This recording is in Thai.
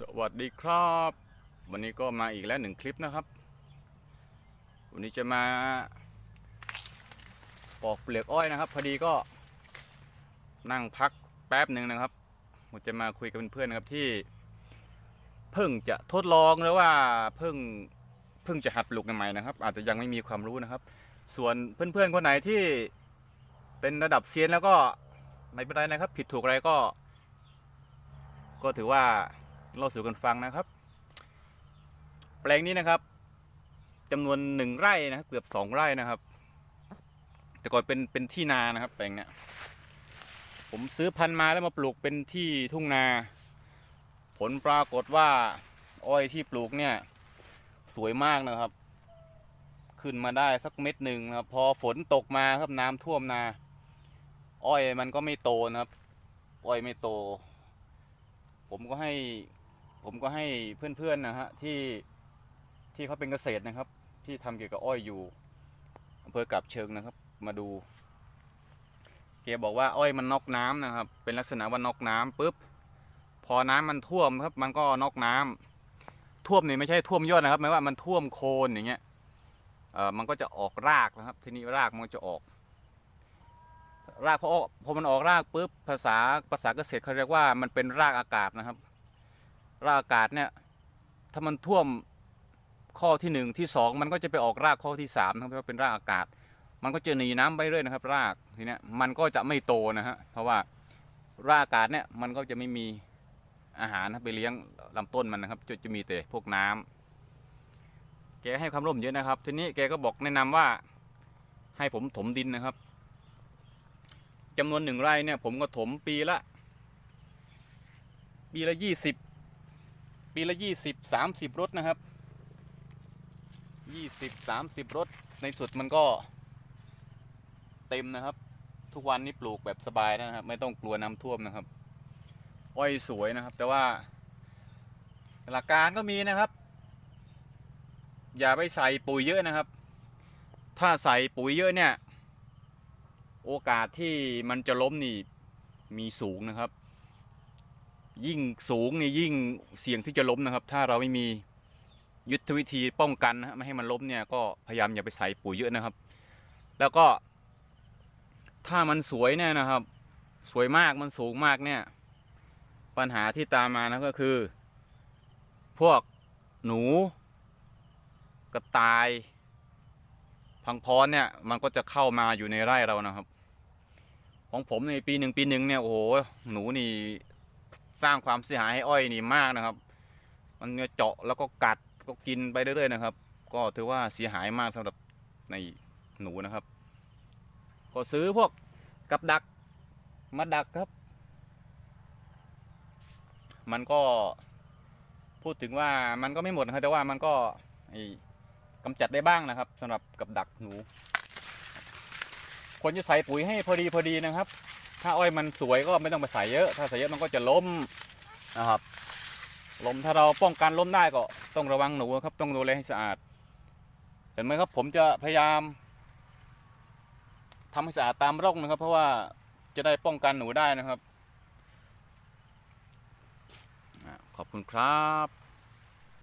สวัสดีครับ วันนี้ก็มาอีกแล้วหนึ่งคลิปนะครับ วันนี้จะมาปอกเปลือกอ้อยนะครับ พอดีก็นั่งพักแป๊บหนึ่งนะครับผมจะมาคุยกับเพื่อนๆนะครับที่ เพิ่งจะทดลองหรือว่าเพิ่งเพิ่งจะหัดปลูกใหม่ๆนะครับ อาจจะยังไม่มีความรู้นะครับ ส่วนเพื่อนๆคนไหนที่เป็นระดับเซียนแล้วก็ไม่เป็นไรนะครับ ผิดถูกอะไรก็ ก็ถือว่า เล่าสู่กันฟังนะครับ แปลงนี้นะครับจำนวนหนึ่งไร่นะครับเกือบสองไร่นะครับ แต่ก่อนเป็นเป็นที่นานะครับ แปลงเนี้ยผมซื้อพันธุ์มาแล้วมาปลูกเป็นที่ทุ่งนา ผลปรากฏว่า อ้อยที่ปลูกเนี่ย สวยมากนะครับ ขึ้นมาได้สักเม็ดหนึ่งนะครับ พอฝนตกมาครับน้ำท่วมนา อ้อยมันก็ไม่โตนะครับ อ้อยไม่โต ผมก็ให้ ผมก็ให้เพื่อนๆนะฮะที่ที่เขาเป็นเกษตรนะครับ ที่ทำเกี่ยวกับอ้อยอยู่อำเภอกับเชิงนะครับ มาดูแกบอกว่าอ้อยมันนอกน้ำนะครับ เป็นลักษณะว่านอกน้ำปุ๊บพอน้ำมันท่วมครับ มันก็นอกน้ำท่วมนี่ไม่ใช่ท่วมยอดนะครับหมายว่ามันท่วมโคนอย่างเงี้ยเออมันก็จะออกรากนะครับ ทีนี้รากมันจะออก รากพอพอมันออกรากปุ๊บภาษาภาษาเกษตรเขาเรียกว่ามันเป็นรากอากาศนะครับ รากอากาศเนี่ยถ้ามันท่วมข้อที่หนึ่งที่สองมันก็จะไปออกรากข้อที่สามนะครับเพราะเป็นรากอากาศ มันก็จะหนีน้ำไปเรื่อยนะครับ รากทีเนี้ยมันก็จะไม่โตนะฮะเพราะว่ารากอากาศเนี่ยมันก็จะไม่มีอาหารไปเลี้ยงลำต้นมันนะครับจะจะมีแต่พวกน้ำแกให้ความร่มเยอะนะครับ ทีนี้แกก็บอกแนะนำว่าให้ผมถมดินนะครับจำนวนหนึ่งไร่เนี่ยผมก็ถมปีละ ปีละยี่สิบ ปีละยี่สิบสามสิบรถนะครับยี่สิบสามสิบรถในสุดมันก็ เต็มนะครับ ทุกวันนี้ปลูกแบบสบายนะครับ ไม่ต้องกลัวน้ำท่วมนะครับ อ้อยสวยนะครับ แต่ว่า หลักการก็มีนะครับ อย่าไปใส่ปุ๋ยเยอะนะครับ ถ้าใส่ปุ๋ยเยอะเนี่ย โอกาสที่มันจะล้มนี่มีสูงนะครับ ยิ่งสูงนี่ยิ่งเสี่ยงที่จะล้มนะครับ ถ้าเราไม่มียุทธวิธีป้องกันนะฮะไม่ให้มันล้มเนี่ยก็พยายามอย่าไปใส่ปุ๋ยเยอะนะครับ แล้วก็ ถ้ามันสวยเนี่ยนะครับ สวยมากมันสูงมากเนี่ย ปัญหาที่ตามมานะก็คือ พวกหนูกระต่าย พังพรเนี่ยมันก็จะเข้ามาอยู่ในไร่เรานะครับ ของผมในปีหนึ่งปีหนึ่งเนี่ยโอ้โหหนูนี่ สร้างความเสียหายให้อ้อยนี่มากนะครับ มันเนี่ยเจาะแล้วก็กัดก็กินไปเรื่อยๆนะครับ ก็ถือว่าเสียหายมากสำหรับในหนูนะครับ ก็ซื้อพวกกับดักมาดักครับ มันก็พูดถึงว่ามันก็ไม่หมดนะครับแต่ว่ามันก็ไอ้กำจัดได้บ้างนะครับสำหรับกับดักหนูควรจะใส่ปุ๋ยให้พอดีพอดีนะครับ ถ้าอ้อยมันสวยก็ไม่ต้องไปใส่เยอะ ถ้าใส่เยอะมันก็จะล้มนะครับล้มถ้าเราป้องกันล้มได้ก็ต้องระวังหนูครับ ต้องดูแลให้สะอาด เห็นไหมครับผมจะพยายามทำให้สะอาดตามร่องนะครับ เพราะว่าจะได้ป้องกันหนูได้นะครับขอบคุณครับ